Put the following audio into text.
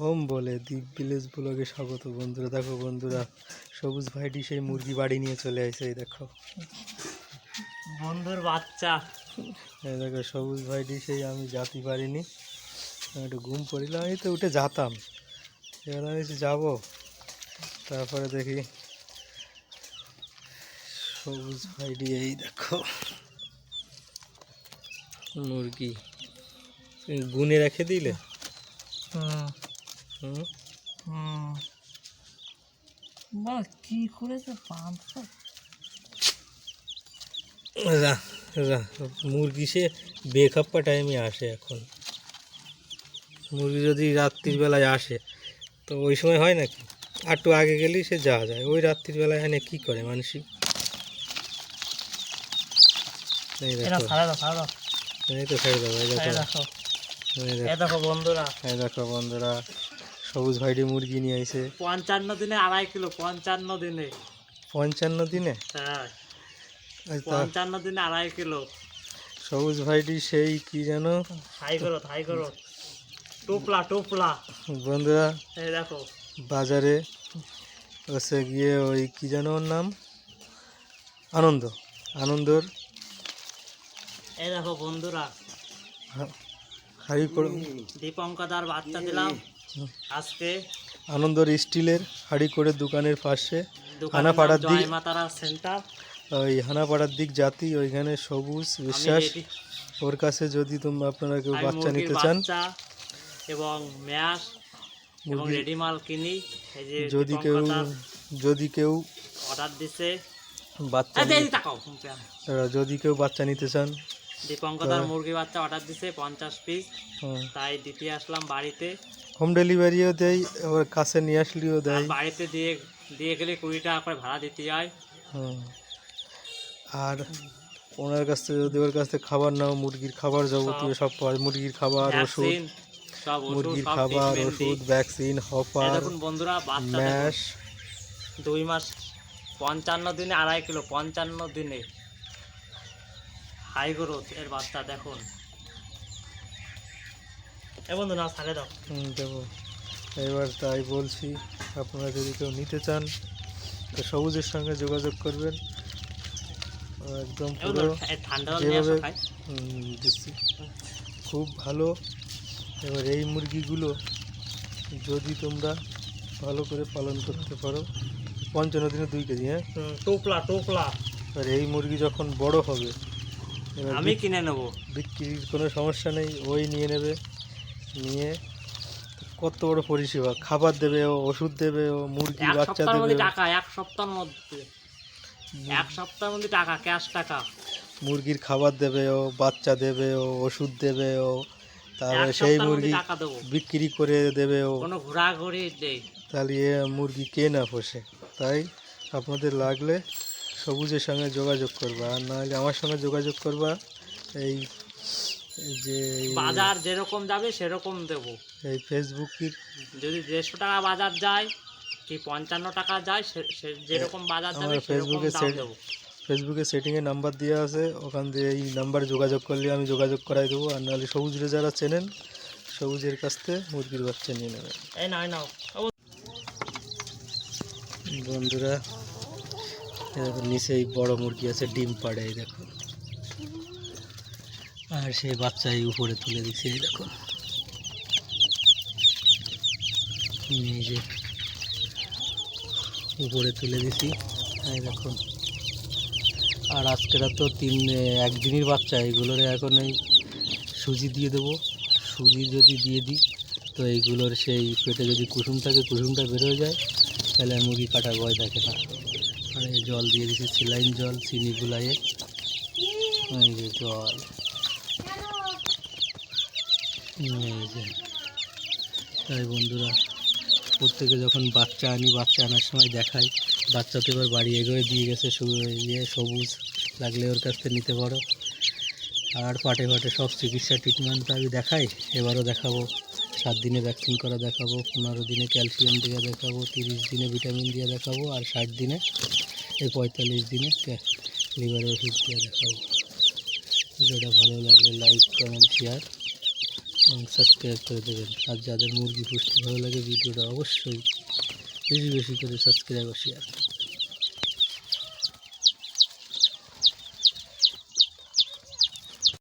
Home বলে দ্বীপ village ব্লগে স্বাগত বন্ধুরা। দেখো বন্ধুরা সবুজ ভাইটি সেই মুরগি বাড়ি নিয়ে চলে আসে এই দেখো। বন্ধুর বাচ্চা। এই দেখো সবুজ ভাইটি সেই আমি জাতি পারিনি। একটু ঘুম পড়িলাম এই তো উঠে যেতাম। এবার আমি যাব তারপরে দেখি সবুজ ভাইটি এই দেখো মুরগি। গুনে রেখে দিলে? হুম। হুম। হুম বা কি করেছে পাঁচশো রা রা মুরগি সে বেখাপ্পা টাইমে আসে এখন। মুরগি যদি রাত্রির বেলায় আসে তো ওই সময় হয় নাকি? আর একটু আগে গেলেই সে যাওয়া যায়। ওই রাত্রির বেলায় এনে কী করে মানুষই? এই দেখো। তো ছেড়ে দেবো এই বন্ধুরা। এই দেখো বন্ধুরা। সবুজ ভাইটি মুরগি নিয়ে আইছে। পঞ্চান্ন দিনে আড়াই কিলো পঞ্চান্ন দিনে। পঞ্চান্ন দিনে? হ্যাঁ। পঞ্চান্ন দিনে আড়াই কিলো। সবুজ ভাইটি সেই কি যেন? হাই করো হাই করো। টোপলা টোপলা। বন্ধুরা এই দেখো। বাজারে হচ্ছে গিয়ে ওই কি যেন ওর নাম? আনন্দ। আনন্দর এই দেখো বন্ধুরা। হা- হাড়ি করে দীপঙ্কদার বাচ্চা দিলাম। আজকে আনন্দর স্টিলের হাড়ি করে দোকানের পাশে হানাপাড়ার দিক মাতারা সেন্টার। ওই হানাপাড়ার দিক জাতি ওইখানে সবুজ বিশ্বাস। ওর কাছে যদি তোমরা আপনারা কেউ বাচ্চা নিতে চান এবং ম্যাশ এবং মুরগি- রেডি মাল কিনি যদি কেউ যদি কেউ অর্ডার দিছে। বাচ্চা যদি কেউ বাচ্চা নিতে চান দীপঙ্কদার তো- মুরগি বাচ্চা অর্ডার দিছে পঞ্চাশ পিস তাই দিতে আসলাম বাড়িতে। হোম ডেলিভারিও দেয় আবার কাছে নিয়ে আসলেও দেয়। বাড়িতে দিয়ে দিয়ে গেলে কুড়ি টাকা করে ভাড়া দিতে যায়। আর ওনার কাছ থেকে যদি ওর কাছ থেকে খাবার নাও মুরগির খাবার যাবতীয় সব পাওয়া মুরগির খাবার ওষুধ মুরগির খাবার ওষুধ ভ্যাকসিন হপার বন্ধুরা বাচ্চা ম্যাশ। দুই মাস পঞ্চান্ন দিনে আড়াই কিলো পঞ্চান্ন দিনে। হাই গ্রোথ এর বাচ্চা দেখুন। বন্ধু না ছাড়ে দাও। দেবো। এবার তাই বলছি আপনারা যদি কেউ নিতে চান তো সবুজের সঙ্গে যোগাযোগ করবেন। একদম পুরো যেভাবে দিচ্ছি। খুব ভালো। এবার এই মুরগিগুলো যদি তোমরা ভালো করে পালন করতে পারো পঞ্চান্ন দিনে দুই কেজি হ্যাঁ? টোপলা টোপলা। আর এই মুরগি যখন বড় হবে এবার আমি কিনে নেব। বিক্রির কোনো সমস্যা নেই ওই নিয়ে নেবে। নিয়ে কত বড় পরিষেবা? খাবার দেবে ও ওষুধ দেবে ও মুরগি বাচ্চা দেবে টাকা এক সপ্তাহের মধ্যে। এক সপ্তাহের মধ্যে টাকা ক্যাশ টাকা। মুরগির খাবার দেবে ও বাচ্চা দেবে ও ওষুধ দেবে ও। তারপরে সেই মুরগি বিক্রি করে দেবে ও। কোনো ঘোরাঘুরি নেই। তাহলে মুরগি কে না পোষে? তাই আপনাদের লাগলে সবুজের সঙ্গে যোগাযোগ করবা। আর নাহলে আমার সঙ্গে যোগাযোগ করবা এই যে বাজার যেরকম যাবে সেরকম দেবো। এই ফেসবুকের যদি দেড়শো টাকা বাজার যায় কি পঞ্চান্ন টাকা যায় যেরকম বাজার যাবে সেরকম ফেসবুকে দেবো। ফেসবুকে সেটিংয়ে নাম্বার দেওয়া আছে ওখান দিয়ে এই নাম্বারে যোগাযোগ করলে আমি যোগাযোগ করাই দেবো। আর নাহলে সবুজরে যারা চেনেন সবুজের কাছ থেকে মুরগির বাচ্চা নিয়ে নেবেন। এই নাও এই নাও। বন্ধুরা নিচে এই বড় মুরগি আছে ডিম পাড়ে এই দেখো আর সেই বাচ্চা এই উপরে তুলে দিচ্ছে এই দেখো। এই যে উপরে তুলে দিছি, এই দেখো। আর আজকেরা তো তিন, একদিনের বাচ্চা এইগুলোর এখন এই সুজি দিয়ে দেবো। সুজি যদি দিয়ে দিই, তো এইগুলোর সেই পেটে যদি কুসুম থাকে, কুসুমটা বেরোয় যায়, তাহলে মুরগি কাটা ভয় থাকে না। আর এই জল দিয়ে দিছি, সিলাইন জল, চিনি গুলাইয়ে। এই যে জল। তাই বন্ধুরা, প্রত্যেকে যখন বাচ্চা আনি, বাচ্চা আনার সময় দেখাই, বাচ্চা তো এবার বাড়ি এগোয়ে, দিয়ে গেছে ইয়ে সবুজ লাগলে ওর কাছ থেকে নিতে পারো। আর পাটে পাটে সব চিকিৎসা ট্রিটমেন্ট আমি দেখাই, এবারও দেখাবো। সাত দিনে ভ্যাকসিন করা দেখাবো, পনেরো দিনে ক্যালসিয়াম দিয়ে দেখাবো, তিরিশ দিনে ভিটামিন দিয়ে দেখাবো, আর ষাট দিনে, এই পঁয়তাল্লিশ দিনে লিভারের ওষুধ দিয়ে দেখাবো। ভিডিওটা ভালো লাগলে লাইক কমেন্ট শেয়ার এবং সাবস্ক্রাইব করে দেবেন। আর যাদের মুরগি পুষতে ভালো লাগে, ভিডিওটা অবশ্যই বেশি বেশি করে সাবস্ক্রাইব আর শেয়ার